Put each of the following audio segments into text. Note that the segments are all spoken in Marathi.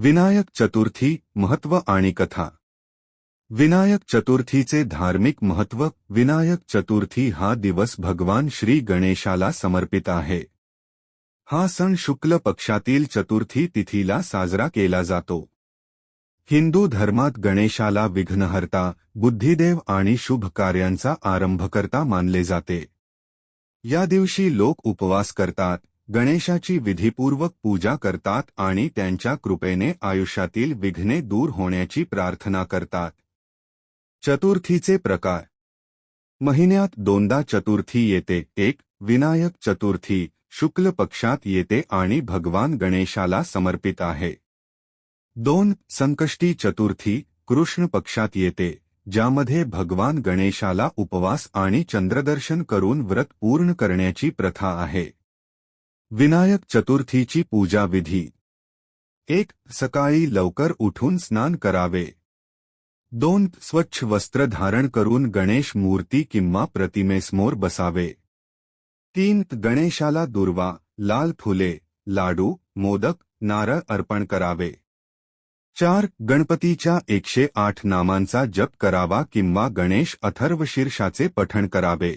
विनायक चतुर्थी महत्त्व आणि कथा. विनायक चतुर्थीचे धार्मिक महत्त्व विनायक चतुर्थी हा दिवस भगवान श्री गणेशाला समर्पित आहे. हा सण शुक्ल पक्षातील चतुर्थी तिथीला साजरा केला जातो. हिंदू धर्मात गणेशाला विघ्नहर्ता बुद्धिदेव आणि शुभ कार्यांचा आरंभकर्ता मानले जाते. या दिवशी लोक उपवास करतात गणेशाची विधीपूर्वक पूजा करतात आणि त्यांच्या कृपेने आयुष्यातील विघ्ने दूर होण्याची प्रार्थना करतात. चतुर्थीचे प्रकार. महिन्यात दोनदा चतुर्थी येते एक विनायक चतुर्थी शुक्ल पक्षात येते आणि भगवान गणेशाला समर्पित आहे. दोन संकष्टी चतुर्थी कृष्ण पक्षात येते ज्यामध्ये भगवान गणेशाला उपवास आणि चंद्रदर्शन करून व्रत पूर्ण करण्याची प्रथा आहे. विनायक चतुर्थी चतुर्थीची पूजा विधी. एक, सकाळी लवकर उठून स्नान करावे. दोन, स्वच्छ वस्त्र धारण करून गणेश मूर्ती किंवा प्रतिमेसमोर बसावे. तीन, गणेशाला दुर्वा, लाल फुले, लाडू, मोदक, नारळ अर्पण करावे. चार, गणपतीच्या एकशे आठ नामांचा जप करावा किंवा गणेश अथर्वशीर्षाचे पठण करावे.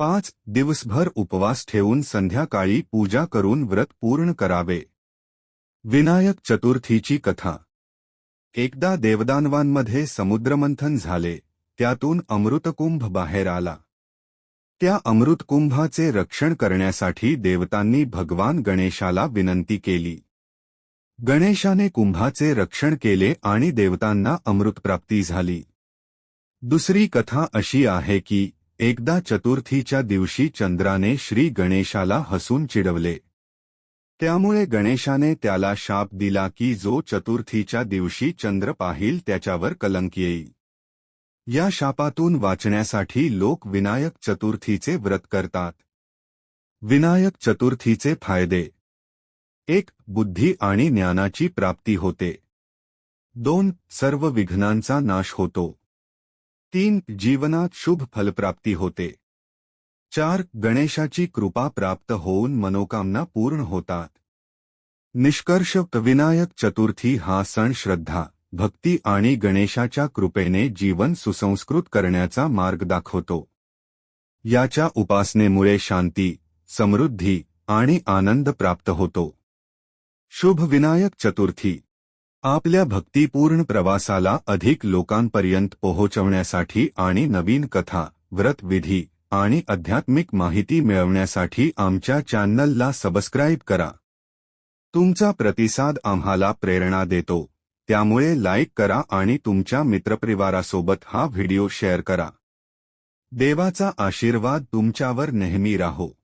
पाच दिवसभर उपवास ठेवून संध्याकाळी पूजा करून व्रत पूर्ण करावे. विनायक चतुर्थीची कथा. एकदा देवदानवांमध्ये समुद्रमंथन झाले त्यातून अमृतकुंभ बाहेर आला. त्या अमृतकुंभाचे रक्षण करण्यासाठी देवतांनी भगवान गणेशाला विनंती केली. गणेशाने कुंभाचे रक्षण केले आणि देवतांना अमृतप्राप्ती झाली. दुसरी कथा अशी आहे की एकदा चतुर्थीच्या दिवशी चंद्राने श्री गणेशाला हसून चिडवले. त्यामुळे गणेशाने त्याला शाप दिला की जो चतुर्थीच्या दिवशी चंद्र पाहिल त्याच्यावर कलंक येईल. या शापातून वाचण्यासाठी लोक विनायक चतुर्थीचे व्रत करतात. विनायक चतुर्थीचे फायदे. एक बुद्धी आणि ज्ञानाची प्राप्ती होते. दोन सर्व विघ्नांचा नाश होतो. तीन जीवनात शुभ फलप्राप्ती होते. चार गणेशाची कृपा प्राप्त होऊन मनोकामना पूर्ण होतात. निष्कर्ष विनायक चतुर्थी हा सण श्रद्धा भक्ती आणि गणेशाच्या कृपेने जीवन सुसंस्कृत करण्याचा मार्ग दाखवतो. याच्या उपासनेमुळे शांती समृद्धी आणि आनंद प्राप्त होतो. शुभ विनायक चतुर्थी आपल्या भक्तिपूर्ण प्रवासाला अधिक लोकांपर्यंत पोहोचवण्यासाठी आणि नवीन कथा व्रतविधी आणि आध्यात्मिक माहिती मिळवण्यासाठी आमच्या चॅनलला सबस्क्राईब करा. तुमचा प्रतिसाद आम्हाला प्रेरणा देतो. त्यामुळे लाईक करा आणि तुमच्या मित्रपरिवारासोबत हा व्हिडिओ शेअर करा. देवाचा आशीर्वाद तुमच्यावर नेहमी राहो.